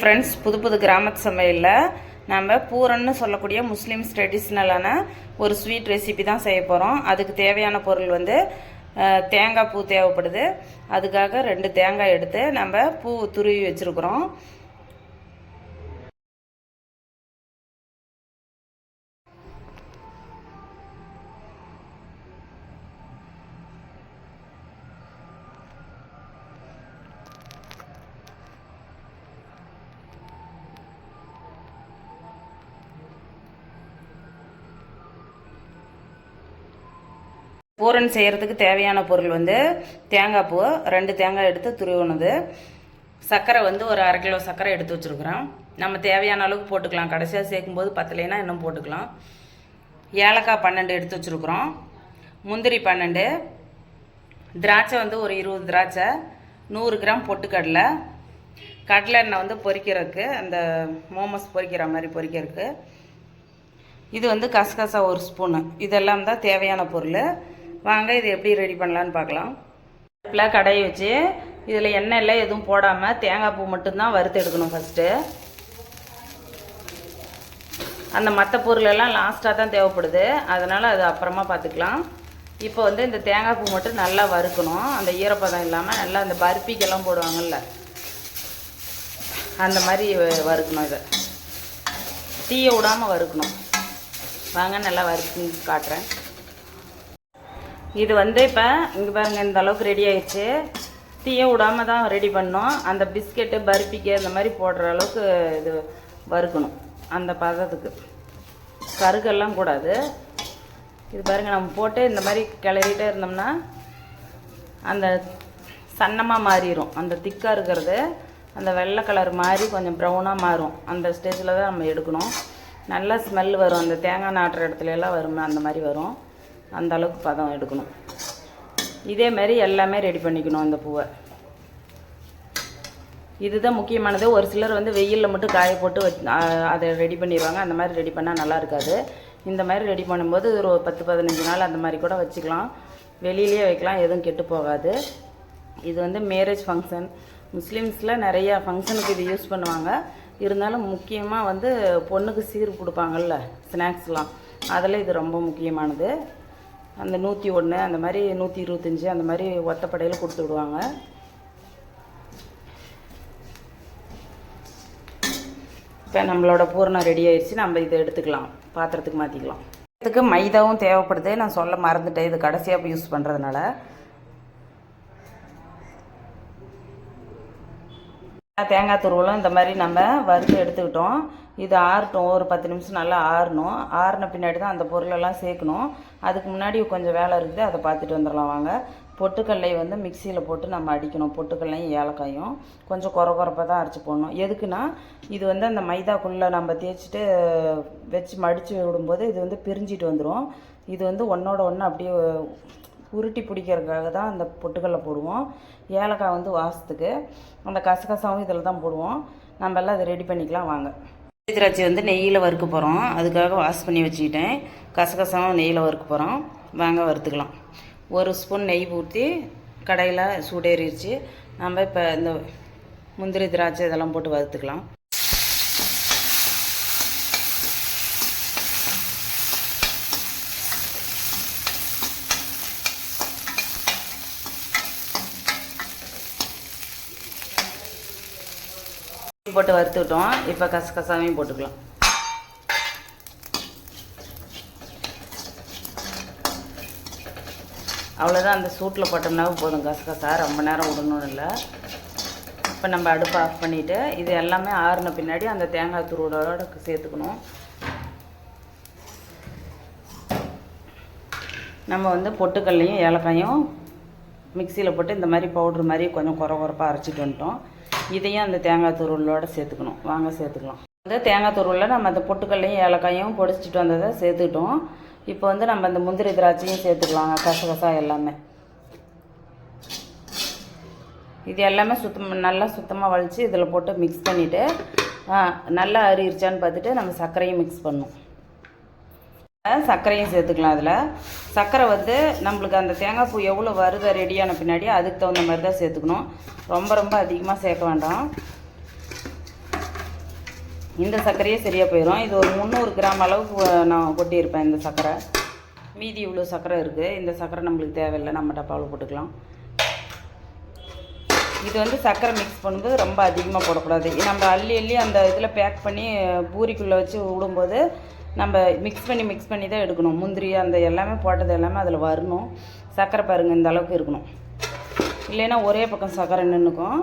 Friends புது புது கிராமத்து சமையலில் நம்ம பூரன்னு சொல்லக்கூடிய முஸ்லீம்ஸ் ட்ரெடிஷ்னலான ஒரு ஸ்வீட் ரெசிபி தான் செய்ய போகிறோம் அதுக்கு தேவையான பொருள் வந்து தேங்காய் பூ தேவைப்படுது. அதுக்காக ரெண்டு தேங்காய் எடுத்து நம்ம பூ துருவி வச்சுருக்குறோம். பூரன் செய்கிறதுக்கு தேவையான பொருள் வந்து தேங்காய் பூ ரெண்டு தேங்காய் எடுத்து துருவினது. சர்க்கரை வந்து ஒரு அரை கிலோ சர்க்கரை எடுத்து வச்சுருக்குறோம். நம்ம தேவையான அளவுக்கு போட்டுக்கலாம். கடைசியாக சேர்க்கும்போது பத்தலைன்னா இன்னும் போட்டுக்கலாம். ஏலக்காய் பன்னெண்டு எடுத்து வச்சுருக்குறோம். முந்திரி பன்னெண்டு. திராட்சை வந்து ஒரு இருபது திராட்சை. நூறு கிராம் பொட்டுக்கடலை. கடலை எண்ணெய் வந்து பொரிக்கிறதுக்கு அந்த மோமோஸ் பொரிக்கிற மாதிரி பொரிக்கிறதுக்கு இது வந்து கசகசா ஒரு ஸ்பூனு. இதெல்லாம் தான் தேவையான பொருள். வாங்க இது எப்படி ரெடி பண்ணலான்னு பார்க்கலாம். அடுப்பில் கடையை வச்சு இதில் எண்ணெய் எல்லாம் எதுவும் போடாமல் தேங்காய் பூ மட்டும்தான் வறுத்து எடுக்கணும் ஃபஸ்ட்டு அந்த மற்ற பொருளெல்லாம் லாஸ்ட்டாக தான் தேவைப்படுது. அதனால் அது அப்புறமா பார்த்துக்கலாம். இப்போ வந்து இந்த தேங்காய் பூ மட்டும் நல்லா வறுக்கணும். அந்த ஈரப்பதம் இல்லாமல் நல்லா அந்த பருப்பிக்கெல்லாம் போடுவாங்கல்ல. அந்த மாதிரி வ- வறுக்கணும் இதை. தீயை விடாமல் வறுக்கணும். வாங்க நல்லா வறுத்து காட்டுறேன். இது வந்து இப்போ இங்கே பாருங்கள் இந்த அளவுக்கு ரெடி ஆயிடுச்சு. தீயை விடாமல் தான் ரெடி பண்ணோம். அந்த பிஸ்கெட்டு பருப்பிக்கு அந்த மாதிரி போடுற அளவுக்கு இது வறுக்கணும். அந்த பதத்துக்கு. கருகெல்லாம் கூடாது. இது பாருங்கள் நம்ம போட்டு இந்த மாதிரி கிளறிட்டே இருந்தோம்னா அந்த சன்னமாக மாறிடும் அந்த திக்காக இருக்கிறது அந்த வெள்ளை கலர் மாதிரி கொஞ்சம் ப்ரௌனாக மாறும். அந்த ஸ்டேஜில் தான் நம்ம எடுக்கணும். நல்லா ஸ்மெல் வரும். அந்த தேங்காய் நாட்டுற இடத்துல எல்லாம் அந்த மாதிரி வரும். அந்த அளவுக்கு பதம் எடுக்கணும். இதே மாதிரி எல்லாமே ரெடி பண்ணிக்கணும் அந்த பூவை. இதுதான் முக்கியமானது. ஒரு சிலர் வந்து வெயிலில் மட்டும் காய போட்டு அதை ரெடி பண்ணிடுவாங்க அந்த மாதிரி ரெடி பண்ணால் நல்லா இருக்காது. இந்த மாதிரி ரெடி பண்ணும்போது ஒரு பத்து பதினஞ்சு நாள் அந்த மாதிரி கூட வச்சுக்கலாம். வெளியிலே வைக்கலாம். எதுவும் கெட்டு போகாது. இது வந்து மேரேஜ் ஃபங்க்ஷன் முஸ்லீம்ஸில் நிறையா ஃபங்க்ஷனுக்கு இது யூஸ் பண்ணுவாங்க. இருந்தாலும் முக்கியமாக வந்து பொண்ணுக்கு சீர் கொடுப்பாங்கல்ல ஸ்நாக்ஸ்லாம் அதில் இது ரொம்ப முக்கியமானது. அந்த நூற்றி ஒன்று அந்த மாதிரி நூற்றி இருபத்தஞ்சி அந்த மாதிரி ஒத்தப்படையில் கொடுத்து விடுவாங்க. இப்போ நம்மளோட பூரணம் ரெடி ஆயிடுச்சு. நம்ம இதை எடுத்துக்கலாம். பாத்திரத்துக்கு மாற்றிக்கலாம் இதுக்கு மைதாவும் தேவைப்படுது. நான் சொல்ல மறந்துட்டேன். இது கடைசியாக யூஸ் பண்ணுறதுனால தேங்காய் துருவலும் இந்த மாதிரி நம்ம வறுத்து எடுத்துக்கிட்டோம். இது ஆறட்டும் ஒரு பத்து நிமிஷம் நல்லா ஆறணும். ஆறின பின்னாடி தான் அந்த பொருளெல்லாம் சேர்க்கணும். அதுக்கு முன்னாடி கொஞ்சம் வேலை இருக்குது அதை பார்த்துட்டு வந்துடலாம் வாங்க. பொட்டுக்கல்லை வந்து மிக்சியில் போட்டு நம்ம அடிக்கணும். பொட்டுக்கல்லையும் ஏலக்காயும். கொஞ்சம் குறை குறைப்பாக தான் அரைச்சி போடணும். எதுக்குன்னா இது வந்து அந்த மைதாக்குள்ளே நம்ம தேய்ச்சிட்டு வச்சு மடித்து விடும்போது இது வந்து பிரிஞ்சிட்டு வந்துடும் இது வந்து ஒன்றோட ஒன்று அப்படியே உருட்டி பிடிக்கிறதுக்காக தான் அந்த பொட்டுக்கல்லை போடுவோம். ஏலக்காய் வந்து வாசத்துக்கு. அந்த கசகசாவும் இதில் தான் போடுவோம். நம்ம எல்லாம் அதை ரெடி பண்ணிக்கலாம் வாங்க. திராட்சை வந்து நெய்யில் வறுக்க போகிறோம். அதுக்காக வாஷ் பண்ணி வச்சுக்கிட்டேன். கசகசாவும் நெய்யில் வறுக்க போகிறோம். வாங்க வறுத்துக்கலாம். ஒரு ஸ்பூன் நெய் ஊற்றி கடையில் சூடேறிடுச்சு. நம்ம இப்போ இந்த முந்திரி திராட்சை இதெல்லாம் போட்டு வறுத்துக்கலாம். போட்டு வறுத்துட்டோம் இப்போ கசகசாவையும் போட்டுக்கலாம். அவ்வளோதான் அந்த சூட்டில் போட்டோம்னாவே போதும். கசகசா ரொம்ப நேரம் விடணும் இல்லை. இப்போ நம்ம அடுப்பை ஆஃப் பண்ணிவிட்டு இது எல்லாமே ஆறின பின்னாடி அந்த தேங்காய் துருவோட சேர்த்துக்கணும். நம்ம வந்து பொட்டுக்கல்லையும் ஏலக்காயும் மிக்சியில் போட்டு இந்த மாதிரி பவுட்ரு மாதிரி கொஞ்சம் குறை குறப்பாக அரைச்சிட்டு வந்துட்டோம். இதையும் அந்த தேங்காய் துருவலோட சேர்த்துக்கணும். வாங்க சேர்த்துக்கலாம். வந்து தேங்காய் துருவலில் நம்ம அந்த பொட்டுக்கல்லையும் ஏலக்காயும் பொடிச்சிட்டு வந்ததை சேர்த்துக்கிட்டோம். இப்போ வந்து நம்ம அந்த முந்திரி திராட்சையும் சேர்த்துக்கலாங்க. கசகசா எல்லாமே. இது எல்லாமே சுத்தம் நல்லா சுத்தமாக வலித்து இதில் போட்டு மிக்ஸ் பண்ணிவிட்டு நல்லா அரிச்சான்னு பார்த்துட்டு நம்ம சர்க்கரையும் மிக்ஸ் பண்ணணும். சர்க்கரையும் சேர்த்துக்கலாம் அதில். சர்க்கரை வந்து நம்மளுக்கு அந்த தேங்காய் பூ எவ்வளோ வருதோ ரெடியான பின்னாடி அதுக்கு தகுந்த மாதிரி தான் சேர்த்துக்கணும். ரொம்ப ரொம்ப அதிகமாக சேர்க்க வேண்டாம். இந்த சர்க்கரையே சரியாக போயிடும் இது ஒரு முந்நூறு கிராம் அளவுக்கு நான் கொட்டியிருப்பேன் இந்த சர்க்கரை. மீதி இவ்வளோ சர்க்கரை இருக்குது இந்த சர்க்கரை நம்மளுக்கு தேவையில்லை. நம்ம டப்பாவில் போட்டுக்கலாம். இது வந்து சர்க்கரை மிக்ஸ் பண்ணும்போது ரொம்ப அதிகமாக போடக்கூடாது. நம்ம அள்ளி அள்ளி அந்த இதில் பேக் பண்ணி பூரிக்குள்ளே வச்சு விடும்போது நம்ம மிக்ஸ் பண்ணி மிக்ஸ் பண்ணி தான் எடுக்கணும். முந்திரி அந்த எல்லாமே போட்டது எல்லாமே அதில் வரணும். சர்க்கரை பாருங்கள் இந்த அளவுக்கு இருக்கணும். இல்லைன்னா ஒரே பக்கம் சர்க்கரை நின்றுக்கும்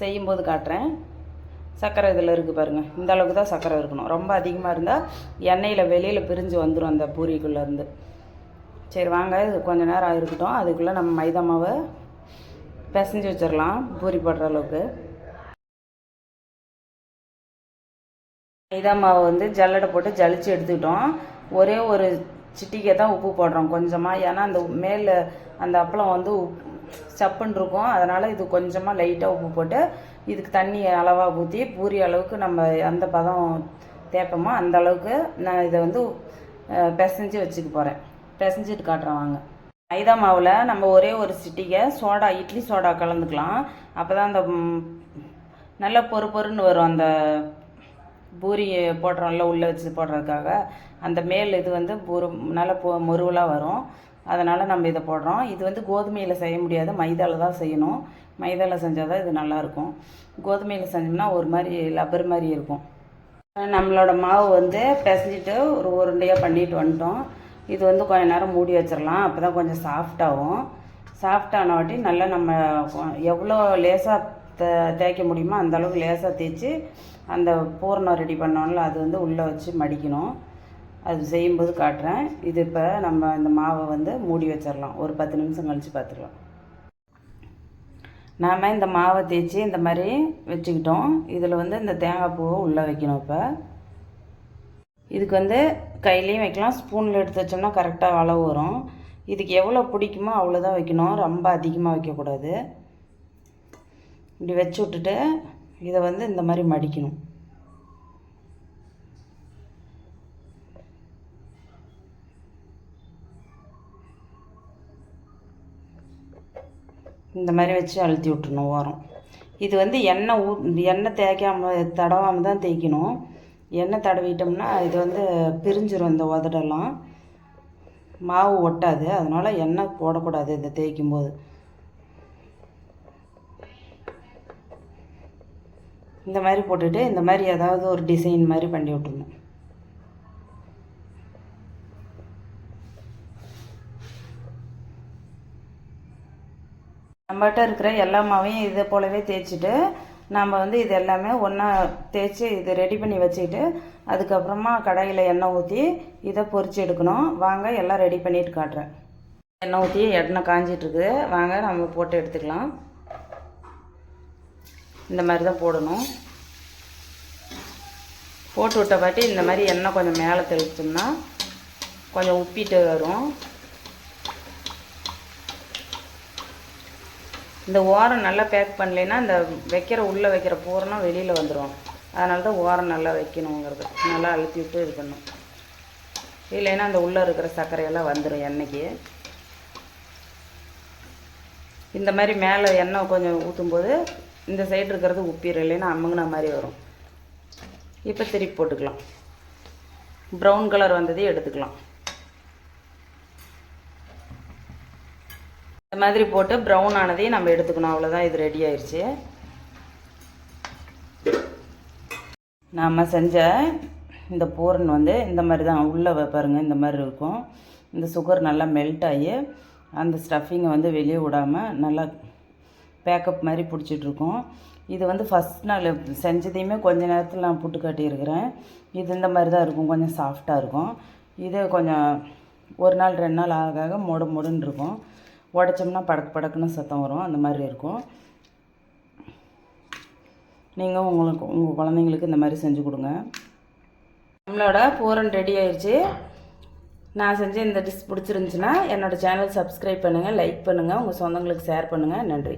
செய்யும்போது காட்டுறேன். சர்க்கரை இதில் இருக்குது பாருங்கள் இந்த அளவுக்கு தான் சர்க்கரை இருக்கணும். ரொம்ப அதிகமாக இருந்தால் எண்ணெயில் வெளியில் பிரிஞ்சு வந்துடும் அந்த பூரிக்குள்ளேருந்து சரி வாங்க. இது கொஞ்ச நேரம் இருக்கட்டும் அதுக்குள்ளே நம்ம மைதா மாவை பிசைஞ்சு வச்சிடலாம் பூரி போடுற அளவுக்கு. மைதா மாவு வந்து ஜல்லடை போட்டு ஜலிச்சு எடுத்துக்கிட்டோம். ஒரே ஒரு சிட்டிக்கை தான் உப்பு போடுறோம் கொஞ்சமாக ஏன்னா அந்த மேலே அந்த அப்பளம் வந்து உப் சப்புன்னு இருக்கும். அதனால் இது கொஞ்சமாக லைட்டாக உப்பு போட்டு இதுக்கு தண்ணி அளவாக ஊற்றி பூரி அளவுக்கு நம்ம எந்த பதம் தேப்போமோ அந்த அளவுக்கு நான் இதை வந்து பிசைஞ்சு வச்சுக்க போகிறேன் பிசைஞ்சிட்டு காட்டுறேன் வாங்க. மைதா மாவில் நம்ம ஒரே ஒரு சிட்டிக்கை சோடா இட்லி சோடா கலந்துக்கலாம். அப்போ தான் அந்த நல்ல பொறு பொறுன்னு வரும் அந்த பூரி போடுறோம்ல உள்ளே வச்சு போடுறதுக்காக. அந்த மேல் இது வந்து பூரு நல்ல பொ முருவலாக வரும். அதனால் நம்ம இதை போடுறோம். இது வந்து கோதுமையில் செய்ய முடியாது. மைதாவில் தான் செய்யணும். மைதாவில் செஞ்சால் தான் இது நல்லாயிருக்கும் கோதுமையில் செஞ்சோம்னா ஒரு மாதிரி லப்பர் மாதிரி இருக்கும். நம்மளோட மாவு வந்து பிசைஞ்சிட்டு ஒரு உருண்டையாக பண்ணிட்டு வந்துட்டோம். இது வந்து கொஞ்ச நேரம் மூடி வச்சிடலாம் அப்போ தான் கொஞ்சம் சாஃப்டாகும் சாஃப்டான வாட்டி நல்லா நம்ம எவ்வளோ லேசாக தேய்க்க முடியுமோ அந்த அளவுக்கு லேசாக தேய்ச்சி அந்த பூரணம் ரெடி பண்ணோம்ல அது வந்து உள்ளே வச்சு மடிக்கணும். அது செய்யும்போது காட்டுறேன். இது இப்போ நம்ம இந்த மாவை வந்து மூடி வச்சிடலாம். ஒரு பத்து நிமிஷம் கழித்து பார்த்துக்கலாம் நாம் இந்த மாவை தேய்ச்சி இந்த மாதிரி வச்சுக்கிட்டோம். இதில் வந்து இந்த தேங்காய் பூவை உள்ளே வைக்கணும் இப்போ. இதுக்கு வந்து கையிலையும் வைக்கலாம். ஸ்பூனில் எடுத்து வச்சோம்னா கரெக்டாக அளவு வரும். இதுக்கு எவ்வளோ பிடிக்குமோ அவ்வளோதான் வைக்கணும். ரொம்ப அதிகமாக வைக்கக்கூடாது. இப்படி வச்சு விட்டுட்டு இதை வந்து இந்த மாதிரி மடிக்கணும். இந்த மாதிரி வச்சு அழுத்தி விட்டுணும் ஓரம். இது வந்து எண்ணெய் ஊ எண்ணெய் தேய்க்காமல் தடவாமல் தான் தேய்க்கணும். எண்ணெய் தடவிட்டோம்னா இது வந்து பிரிஞ்சிடும் இந்த உதடெல்லாம். மாவு ஒட்டாது. அதனால் எண்ணெய் போடக்கூடாது இதை தேய்க்கும் இந்த மாதிரி போட்டுட்டு இந்த மாதிரி ஏதாவது ஒரு டிசைன் மாதிரி பண்ணி விட்டுருணும் நம்மகிட்ட இருக்கிற எல்லா மாவையும் இதை போலவே தேய்ச்சிட்டு நம்ம வந்து இது எல்லாமே ஒன்றா தேய்ச்சி இது ரெடி பண்ணி வச்சுக்கிட்டு அதுக்கப்புறமா கடாயில் எண்ணெய் ஊற்றி இதை பொறிச்சு எடுக்கணும். வாங்க எல்லாம் ரெடி பண்ணிட்டு காட்டுறேன். எண்ணெய் ஊற்றி எண்ணெய் காஞ்சிட்ருக்குது வாங்க நம்ம போட்டு எடுத்துக்கலாம். இந்த மாதிரி தான் போடணும். போட்டு விட்ட பாட்டி இந்த மாதிரி எண்ணெய் கொஞ்சம் மேலே தெளிச்சோம்னா கொஞ்சம் உப்பிட்டு வரும். இந்த ஓரம் நல்லா பேக் பண்ணலைன்னா இந்த வைக்கிற உள்ளே வைக்கிற பூரணம் வெளியில் வந்துடும் அதனால தான் ஓரம் நல்லா வைக்கணுங்கிறது. நல்லா அழுத்தி விட்டு இது பண்ணும். இல்லைன்னா அந்த உள்ளே இருக்கிற சர்க்கரையெல்லாம் வந்துடும் எண்ணெய்க்கு. இந்த மாதிரி மேலே எண்ணெய் கொஞ்சம் ஊற்றும்போது இந்த சைடு இருக்கிறது உப்பிடும் இல்லைன்னா அமுங்கின மாதிரி வரும். இப்போ திருப்பி போட்டுக்கலாம். ப்ரௌன் கலர் வந்ததே எடுத்துக்கலாம். இந்த மாதிரி போட்டு ப்ரௌன் ஆனதையும் நம்ம எடுத்துக்கணும். அவ்வளோதான் இது ரெடி ஆயிடுச்சு நாம் செஞ்ச இந்த பூரன் வந்து இந்த மாதிரி தான் உள்ளே பாருங்கள் இந்த மாதிரி இருக்கும். இந்த சுகர் நல்லா மெல்ட் ஆகி அந்த ஸ்டஃபிங்கை வந்து வெளியே விடாமல் நல்லா பேக்கப் மாதிரி பிடிச்சிட்ருக்கோம். இது வந்து ஃபஸ்ட் நாள் செஞ்சதையுமே கொஞ்ச நேரத்தில் நான் புட்டு கட்டியிருக்கிறேன். இது இந்த மாதிரி தான் இருக்கும் கொஞ்சம் சாஃப்டாக இருக்கும். இது கொஞ்சம் ஒரு நாள் ரெண்டு நாள் ஆக ஆக மொட மொடுன்னு இருக்கும். உடச்சோம்னா படக்கு படக்குன்னு சத்தம் வரும் அந்த மாதிரி இருக்கும். நீங்கள் உங்களுக்கு உங்கள் குழந்தைங்களுக்கு இந்த மாதிரி செஞ்சு கொடுங்க. நம்மளோட பூரன் ரெடி ஆயிடுச்சு நான் செஞ்ச இந்த டிஷ் பிடிச்சிருந்துச்சுன்னா என்னோடய சேனல் சப்ஸ்கிரைப் பண்ணுங்கள் லைக் பண்ணுங்கள் உங்கள் சொந்தங்களுக்கு ஷேர் பண்ணுங்கள் நன்றி.